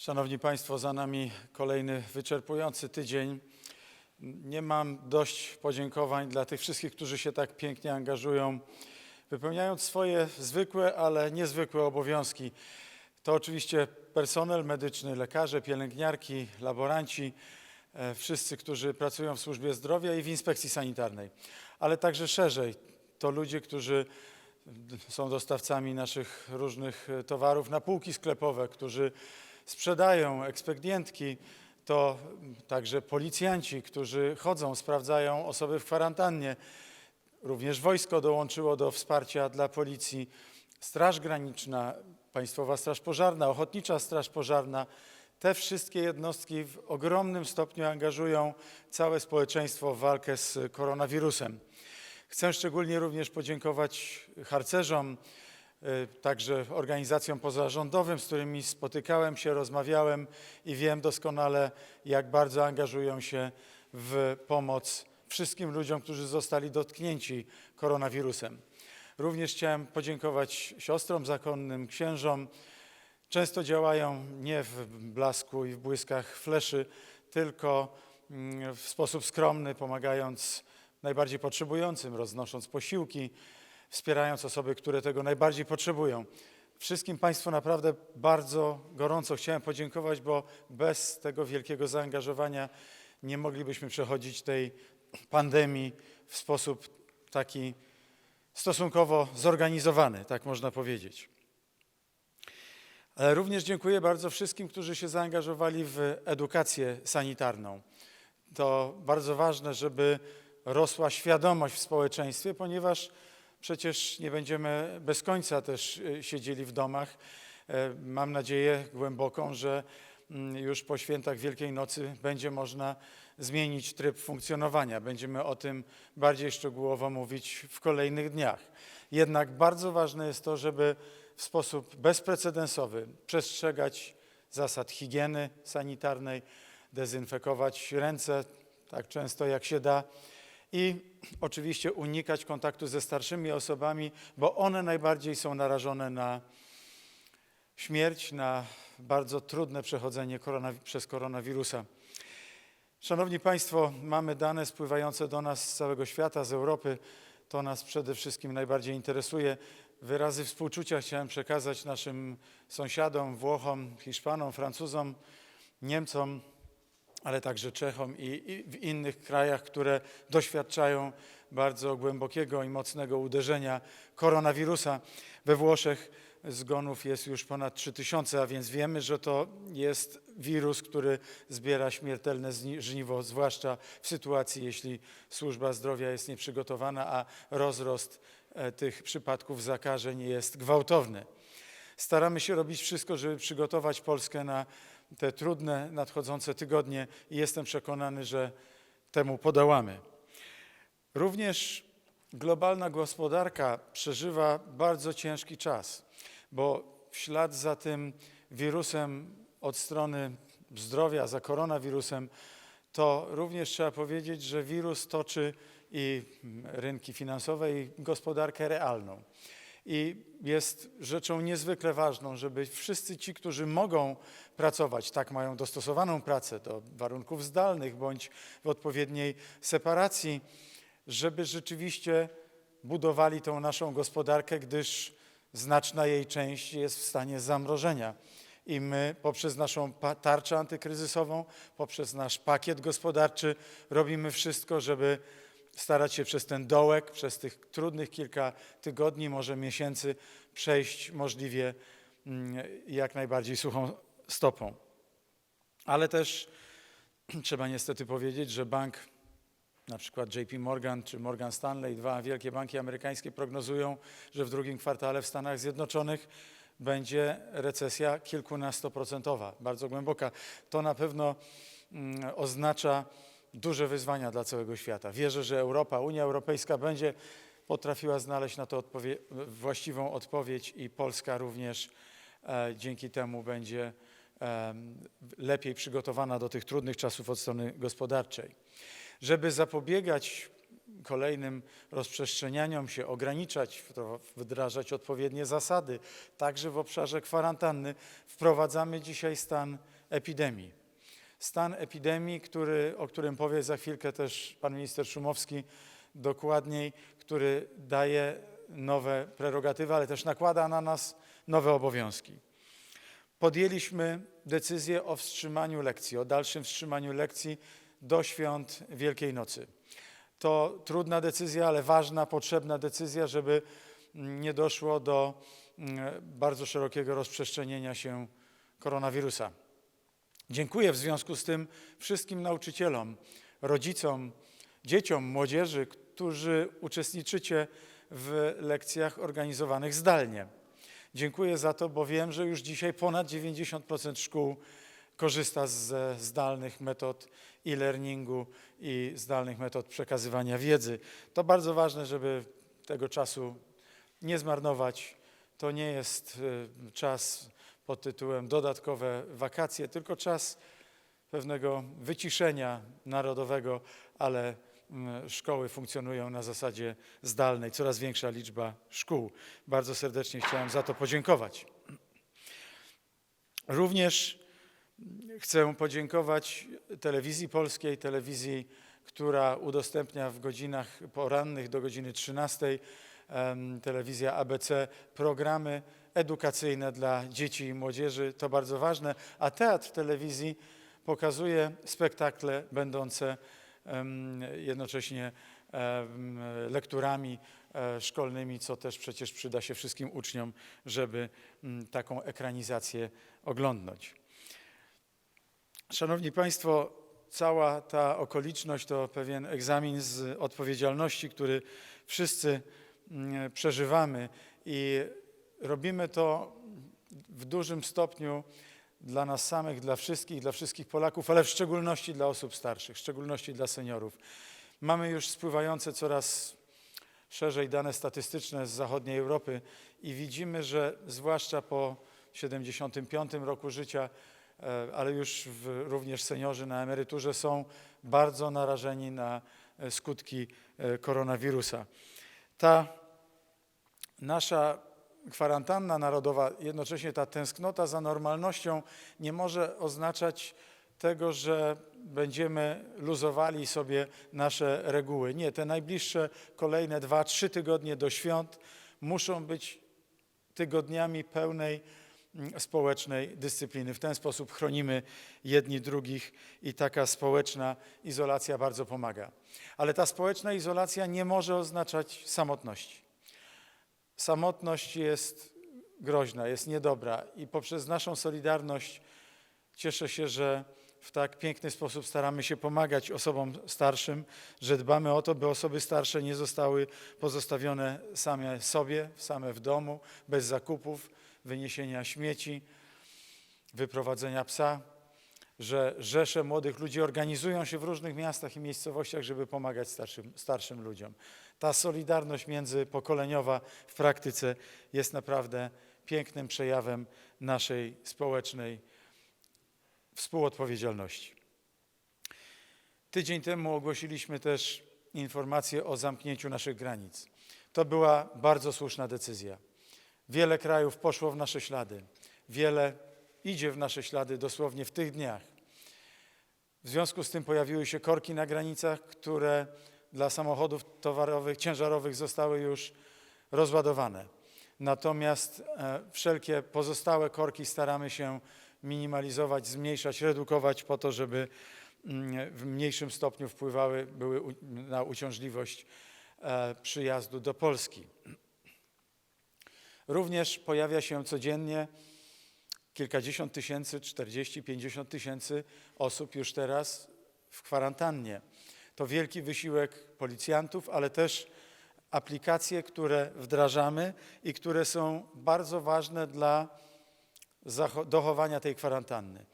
Szanowni Państwo, za nami kolejny wyczerpujący tydzień. Nie mam dość podziękowań dla tych wszystkich, którzy się tak pięknie angażują, wypełniając swoje zwykłe, ale niezwykłe obowiązki. To oczywiście personel medyczny, lekarze, pielęgniarki, laboranci, e, wszyscy, którzy pracują w służbie zdrowia i w inspekcji sanitarnej, ale także szerzej. To ludzie, którzy są dostawcami naszych różnych e, towarów na półki sklepowe, którzy sprzedają ekspedientki, to także policjanci, którzy chodzą, sprawdzają osoby w kwarantannie. Również wojsko dołączyło do wsparcia dla policji, Straż Graniczna, Państwowa Straż Pożarna, Ochotnicza Straż Pożarna. Te wszystkie jednostki w ogromnym stopniu angażują całe społeczeństwo w walkę z koronawirusem. Chcę szczególnie również podziękować harcerzom, także organizacjom pozarządowym, z którymi spotykałem się, rozmawiałem i wiem doskonale, jak bardzo angażują się w pomoc wszystkim ludziom, którzy zostali dotknięci koronawirusem. Również chciałem podziękować siostrom zakonnym, księżom. Często działają nie w blasku i w błyskach fleszy, tylko mm, w sposób skromny, pomagając najbardziej potrzebującym, roznosząc posiłki, wspierając osoby, które tego najbardziej potrzebują. Wszystkim Państwu naprawdę bardzo gorąco chciałem podziękować, bo bez tego wielkiego zaangażowania nie moglibyśmy przechodzić tej pandemii w sposób taki stosunkowo zorganizowany, tak można powiedzieć. Ale również dziękuję bardzo wszystkim, którzy się zaangażowali w edukację sanitarną. To bardzo ważne, żeby rosła świadomość w społeczeństwie, ponieważ przecież nie będziemy bez końca też y, siedzieli w domach. E, Mam nadzieję głęboką, że mm, już po świętach Wielkiej Nocy będzie można zmienić tryb funkcjonowania. Będziemy o tym bardziej szczegółowo mówić w kolejnych dniach. Jednak bardzo ważne jest to, żeby w sposób bezprecedensowy przestrzegać zasad higieny sanitarnej, dezynfekować ręce tak często jak się da i oczywiście unikać kontaktu ze starszymi osobami, bo one najbardziej są narażone na śmierć, na bardzo trudne przechodzenie koronawi- przez koronawirusa. Szanowni Państwo, mamy dane spływające do nas z całego świata, z Europy. To nas przede wszystkim najbardziej interesuje. Wyrazy współczucia chciałem przekazać naszym sąsiadom, Włochom, Hiszpanom, Francuzom, Niemcom, ale także Czechom i, i w innych krajach, które doświadczają bardzo głębokiego i mocnego uderzenia koronawirusa. We Włoszech zgonów jest już ponad 3000, a więc wiemy, że to jest wirus, który zbiera śmiertelne żniwo, zwłaszcza w sytuacji, jeśli służba zdrowia jest nieprzygotowana, a rozrost e, tych przypadków zakażeń jest gwałtowny. Staramy się robić wszystko, żeby przygotować Polskę na te trudne nadchodzące tygodnie i jestem przekonany, że temu podołamy. Również globalna gospodarka przeżywa bardzo ciężki czas, bo w ślad za tym wirusem od strony zdrowia, za koronawirusem, to również trzeba powiedzieć, że wirus toczy i rynki finansowe, i gospodarkę realną. I jest rzeczą niezwykle ważną, żeby wszyscy ci, którzy mogą pracować, tak mają dostosowaną pracę do warunków zdalnych bądź w odpowiedniej separacji, żeby rzeczywiście budowali tą naszą gospodarkę, gdyż znaczna jej część jest w stanie zamrożenia. I my poprzez naszą tarczę antykryzysową, poprzez nasz pakiet gospodarczy robimy wszystko, żeby starać się przez ten dołek, przez tych trudnych kilka tygodni, może miesięcy przejść możliwie mm, jak najbardziej suchą stopą. Ale też trzeba niestety powiedzieć, że bank, na przykład JP Morgan czy Morgan Stanley, dwa wielkie banki amerykańskie prognozują, że w drugim kwartale w Stanach Zjednoczonych będzie recesja kilkunastoprocentowa, bardzo głęboka. To na pewno mm, oznacza duże wyzwania dla całego świata. Wierzę, że Europa, Unia Europejska będzie potrafiła znaleźć na to odpowie- właściwą odpowiedź i Polska również e, dzięki temu będzie em, lepiej przygotowana do tych trudnych czasów od strony gospodarczej. Żeby zapobiegać kolejnym rozprzestrzenianiom się, ograniczać, wdrażać odpowiednie zasady, także w obszarze kwarantanny, wprowadzamy dzisiaj stan epidemii. Stan epidemii, który, o którym powie za chwilkę też pan minister Szumowski dokładniej, który daje nowe prerogatywy, ale też nakłada na nas nowe obowiązki. Podjęliśmy decyzję o wstrzymaniu lekcji, o dalszym wstrzymaniu lekcji do świąt Wielkiej Nocy. To trudna decyzja, ale ważna, potrzebna decyzja, żeby mm, nie doszło do mm, bardzo szerokiego rozprzestrzenienia się koronawirusa. Dziękuję w związku z tym wszystkim nauczycielom, rodzicom, dzieciom, młodzieży, którzy uczestniczycie w lekcjach organizowanych zdalnie. Dziękuję za to, bo wiem, że już dzisiaj ponad 90% szkół korzysta ze zdalnych metod e-learningu i zdalnych metod przekazywania wiedzy. To bardzo ważne, żeby tego czasu nie zmarnować. To nie jest y, czas pod tytułem dodatkowe wakacje, tylko czas pewnego wyciszenia narodowego, ale mm, szkoły funkcjonują na zasadzie zdalnej, coraz większa liczba szkół. Bardzo serdecznie chciałem za to podziękować. Również chcę podziękować Telewizji Polskiej, telewizji, która udostępnia w godzinach porannych do godziny 13, em, telewizja ABC, programy edukacyjne dla dzieci i młodzieży. To bardzo ważne. A teatr telewizji pokazuje spektakle będące jednocześnie lekturami e, szkolnymi, co też przecież przyda się wszystkim uczniom, żeby mm, taką ekranizację oglądnąć. Szanowni Państwo, cała ta okoliczność to pewien egzamin z odpowiedzialności, który wszyscy mm, przeżywamy i robimy to w dużym stopniu dla nas samych, dla wszystkich, dla wszystkich Polaków, ale w szczególności dla osób starszych, w szczególności dla seniorów. Mamy już spływające coraz szerzej dane statystyczne z zachodniej Europy i widzimy, że zwłaszcza po 75 roku życia, e, ale już w, również seniorzy na emeryturze są bardzo narażeni na e, skutki e, koronawirusa. Ta nasza kwarantanna narodowa, jednocześnie ta tęsknota za normalnością nie może oznaczać tego, że będziemy luzowali sobie nasze reguły. Nie, te najbliższe kolejne dwa, trzy tygodnie do świąt muszą być tygodniami pełnej mm, społecznej dyscypliny. W ten sposób chronimy jedni drugich i taka społeczna izolacja bardzo pomaga. Ale ta społeczna izolacja nie może oznaczać samotności. Samotność jest groźna, jest niedobra i poprzez naszą solidarność cieszę się, że w tak piękny sposób staramy się pomagać osobom starszym, że dbamy o to, by osoby starsze nie zostały pozostawione same sobie, same w domu, bez zakupów, wyniesienia śmieci, wyprowadzenia psa, że rzesze młodych ludzi organizują się w różnych miastach i miejscowościach, żeby pomagać starszym, starszym ludziom. Ta solidarność międzypokoleniowa w praktyce jest naprawdę pięknym przejawem naszej społecznej współodpowiedzialności. Tydzień temu ogłosiliśmy też informację o zamknięciu naszych granic. To była bardzo słuszna decyzja. Wiele krajów poszło w nasze ślady. Wiele idzie w nasze ślady dosłownie w tych dniach. W związku z tym pojawiły się korki na granicach, które dla samochodów towarowych, ciężarowych zostały już rozładowane. Natomiast e, wszelkie pozostałe korki staramy się minimalizować, zmniejszać, redukować po to, żeby mm, w mniejszym stopniu wpływały były na uciążliwość e, przyjazdu do Polski. Również pojawia się codziennie kilkadziesiąt tysięcy, 40, 50 tysięcy osób już teraz w kwarantannie. To wielki wysiłek policjantów, ale też aplikacje, które wdrażamy i które są bardzo ważne dla dochowania tej kwarantanny.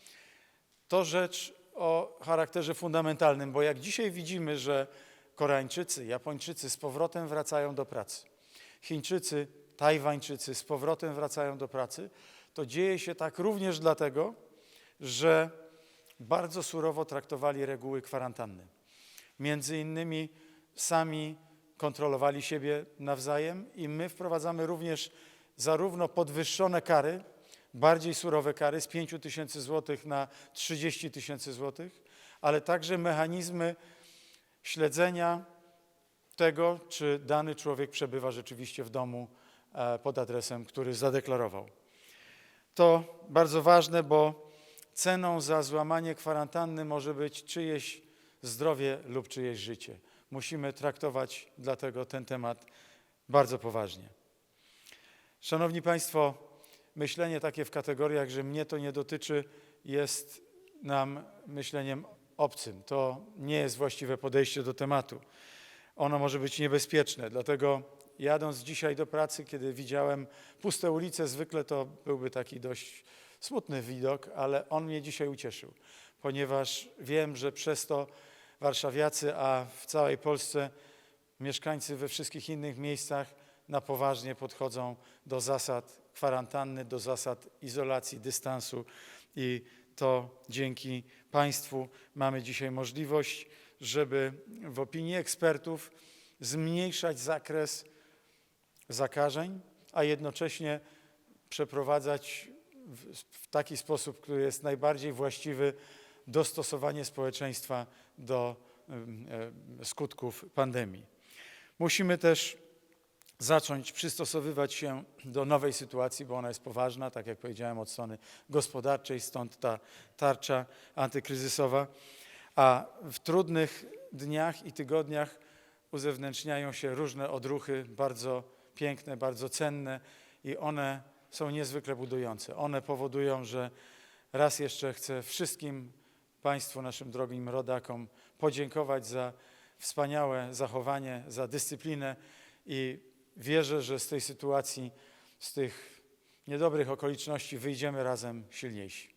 To rzecz o charakterze fundamentalnym, bo jak dzisiaj widzimy, że Koreańczycy, Japończycy z powrotem wracają do pracy, Chińczycy, Tajwańczycy z powrotem wracają do pracy, to dzieje się tak również dlatego, że bardzo surowo traktowali reguły kwarantanny. Między innymi sami kontrolowali siebie nawzajem i my wprowadzamy również zarówno podwyższone kary, bardziej surowe kary z 5 tysięcy złotych na 30 tysięcy złotych, ale także mechanizmy śledzenia tego, czy dany człowiek przebywa rzeczywiście w domu e, pod adresem, który zadeklarował. To bardzo ważne, bo ceną za złamanie kwarantanny może być czyjeś zdrowie lub czyjeś życie. Musimy traktować dlatego ten temat bardzo poważnie. Szanowni Państwo, myślenie takie w kategoriach, że mnie to nie dotyczy, jest nam myśleniem obcym. To nie jest właściwe podejście do tematu. Ono może być niebezpieczne, dlatego jadąc dzisiaj do pracy, kiedy widziałem puste ulice, zwykle to byłby taki dość smutny widok, ale on mnie dzisiaj ucieszył, ponieważ wiem, że przez to warszawiacy, a w całej Polsce mieszkańcy we wszystkich innych miejscach na poważnie podchodzą do zasad kwarantanny, do zasad izolacji, dystansu i to dzięki Państwu mamy dzisiaj możliwość, żeby w opinii ekspertów zmniejszać zakres zakażeń, a jednocześnie przeprowadzać w, taki sposób, który jest najbardziej właściwy, dostosowanie społeczeństwa do skutków pandemii. Musimy też zacząć przystosowywać się do nowej sytuacji, bo ona jest poważna, tak jak powiedziałem, od strony gospodarczej, stąd ta tarcza antykryzysowa. A w trudnych dniach i tygodniach uzewnętrzniają się różne odruchy bardzo piękne, bardzo cenne i one są niezwykle budujące. One powodują, że raz jeszcze chcę wszystkim Państwu, naszym drogim rodakom, podziękować za wspaniałe zachowanie, za dyscyplinę i wierzę, że z tej sytuacji, z tych niedobrych okoliczności wyjdziemy razem silniejsi.